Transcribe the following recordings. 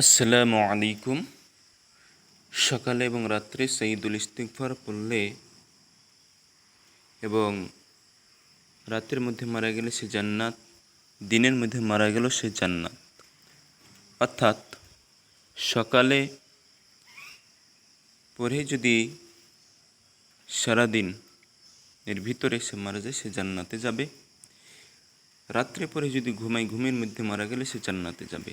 আসসালামু আলাইকুম। সকালে এবং রাত্রে সঈদুল ইস্তিকফার পড়লে এবং রাতের মধ্যে মারা গেলে সে জান্নাত, দিনের মধ্যে মারা গেল সে জান্নাত। অর্থাৎ সকালে পড়ে যদি সারাদিন এর ভিতরে সে মারা যায়, সে জান্নাতে যাবে। রাত্রে পরে যদি ঘুমাই ঘুমের মধ্যে মারা গেলে সে জান্নাতে যাবে।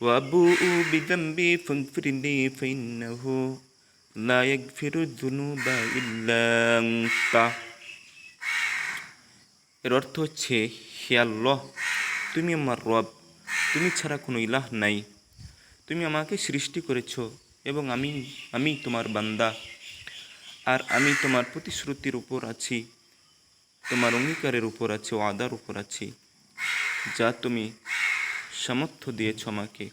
وأبوء بذنبي فاغفر لي فإنه لا يغفر الذنوب إلا أنت এর অর্থ হচ্ছে হে আল্লাহ তুমি আমার রব তুমি ছাড়া কোনো ইলাহ নাই তুমি আমাকে সৃষ্টি করেছ এবং আমি আমি তোমার বান্দা আর আমি তোমার প্রতিশ্রুতির উপর আছি তোমার অঙ্গীকারের উপর আছে ও আদার উপর আছি যা তুমি সামর্থ্য দিয়েছ আমাকে।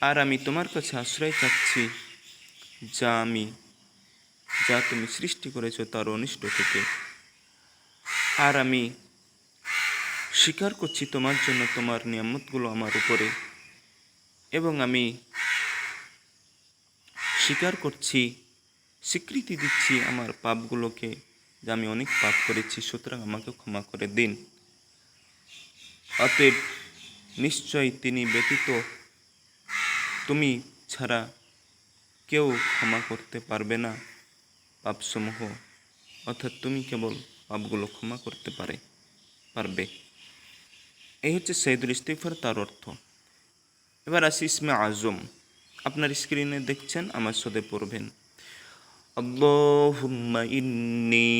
আর আমি তোমার কাছে আশ্রয় চাচ্ছি, যা আমি, যা তুমি সৃষ্টি করেছ তার অনিষ্ট থেকে। আর আমি স্বীকার করছি তোমার জন্য তোমার নিয়ামতগুলো আমার উপরে। এবং আমি স্বীকার করছি, স্বীকৃতি দিচ্ছি আমার পাপগুলোকে, যে আমি অনেক পাপ করেছি, সুতরাং আমাকে ক্ষমা করে দিন। অতএব নিশ্চয় তিনি ব্যতীত তুমি ছাড়া কেউ ক্ষমা করতে পারবে না পাপসমূহ অর্থাৎ তুমি কেবল পাপগুলো ক্ষমা করতে পারে পারবে এই হচ্ছে সৈদুল ইস্তিফার তার অর্থ এবার আসি ইসমে আজম আপনার স্ক্রিনে দেখছেন আমার সাথে পড়বেন اللهم إني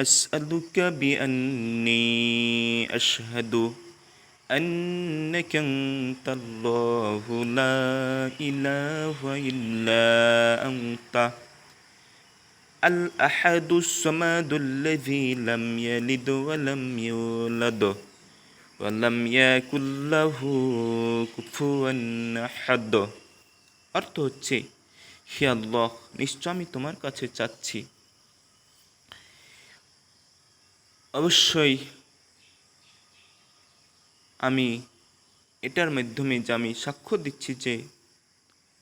أسألك بأني أشهد أنك أنت الله لا إله إلا أنت الأحد الصمد الذي لم يلد ولم يولد ولم يكن له كفوا أحد অর্থ হচ্ছে হে আল্লাহ নিশ্চয় আমি তোমার কাছে চাচ্ছি অবশ্যই আমি এটার মাধ্যমে যে আমি সাক্ষ্য দিচ্ছি যে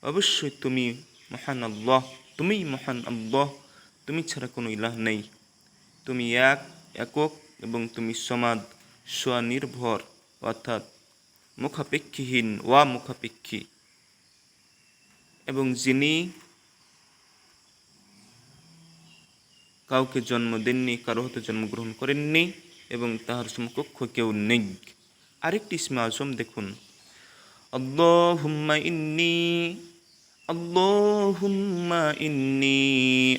অবশ্যই তুমি মহান আল্লাহ, তুমিই মহান আল্লাহ, তুমি ছাড়া কোনো ইলাহ নেই। তুমি এক, একক এবং তুমি সমাদ, স্বনির্ভর অর্থাৎ মুখাপেক্ষীহীন ওয়া মুখাপেক্ষী। এবং যিনি কাউকে জন্ম দেননি, কারও হতে জন্মগ্রহণ করেননি এবং তাহার সমকক্ষ কেউ নেই। আরেকটি ইসমে আজম দেখুন আল্লাহুম্মা ইন্নি আল্লাহুম্মা ইন্নি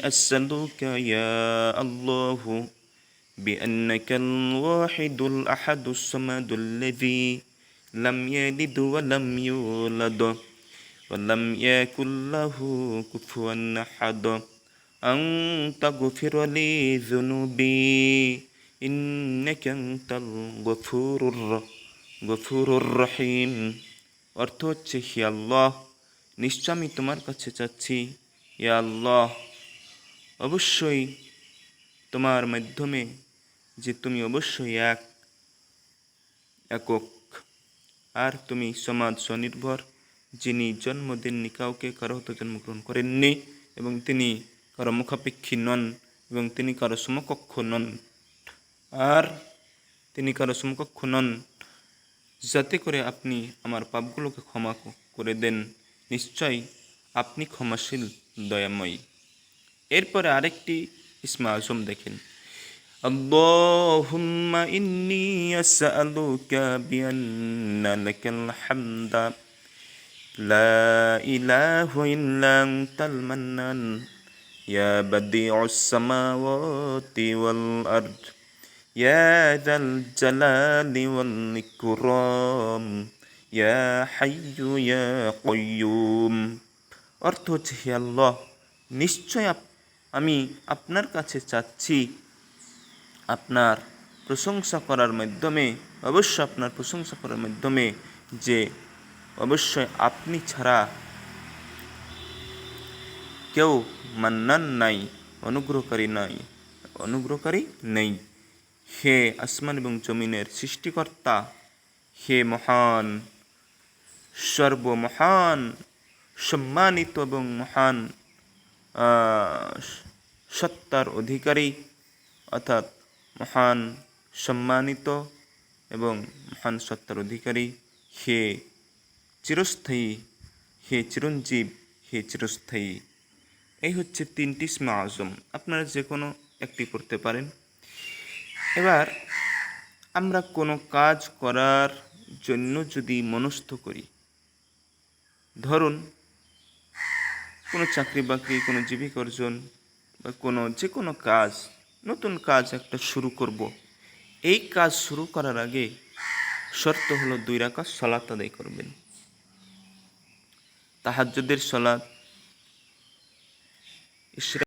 আসআলুকা ইয়া আল্লাহু بأنك الواحد الأحد الصمد الذي لم يلد ولم يولد ولم يكن له كفوا أحد أن تغفر لي ذنوبي إنك أنت الغفور الر- গফুরুর রহিম অর্থ হচ্ছে, হি আল্লাহ, নিশ্চয় আমি তোমার কাছে চাচ্ছি। ইয়া আল্লাহ, অবশ্যই তোমার মাধ্যমে যে তুমি অবশ্যই এক, একক। আর তুমি সমাজ স্বনির্ভর, যিনি জন্মদিননি কাউকে কারও হতে জন্মগ্রহণ করেননি এবং তিনি কারও মুখাপেক্ষী নন এবং তিনি কারও সমকক্ষ নন। আর তিনি কারও সমকক্ষ নন যাতে করে আপনি আমার পাপগুলোকে ক্ষমা ক- করে দেন নিশ্চয় আপনি ক্ষমাশীল দয়াময়ী এরপরে আরেকটি ইসমা আজম দেখেন اللهم إني أسألك بأن لك الحمد لا إله إلا أنت المنان يا بديع السماوات والأرض يا ذا الجلال والإكرام ইয়া হাইয়ু ইয়া কয়্যুম অর্থ হচ্ছে হে আল্লাহ নিশ্চয় আপ- আমি আপনার কাছে চাচ্ছি আপনার প্রশংসা করার মাধ্যমে অবশ্য আপনার প্রশংসা করার মাধ্যমে যে অবশ্যই আপনি ছাড়া কেউ মান্নান নাই অনুগ্রহকারী নাই অনুগ্রহকারী নেই হে আসমান এবং জমিনের সৃষ্টিকর্তা, হে মহান, সর্বমহান, সম্মানিত এবং মহান সত্তার অধিকারী, অর্থাৎ মহান, সম্মানিত এবং মহান সত্তার অধিকারী, হে চিরস্থায়ী, হে চিরঞ্জীব, হে চিরস্থায়ী। এই হচ্ছে তিনটি ইসমা আজম। আপনারা যে কোনো একটি করতে পারেন। এবার আমরা কোনো কাজ করার জন্য যদি মনস্থ করি, ধরুন কোনো চাকরি বাকরি, কোনো জীবিকা অর্জন বা কোনো যে কোনো কাজ, নতুন কাজ একটা শুরু করব। এই কাজ শুরু করার আগে শর্ত হলো দুই রাখা সলাত আদায় করবেন। তাহাজ্জুদের সলাত, ইশরা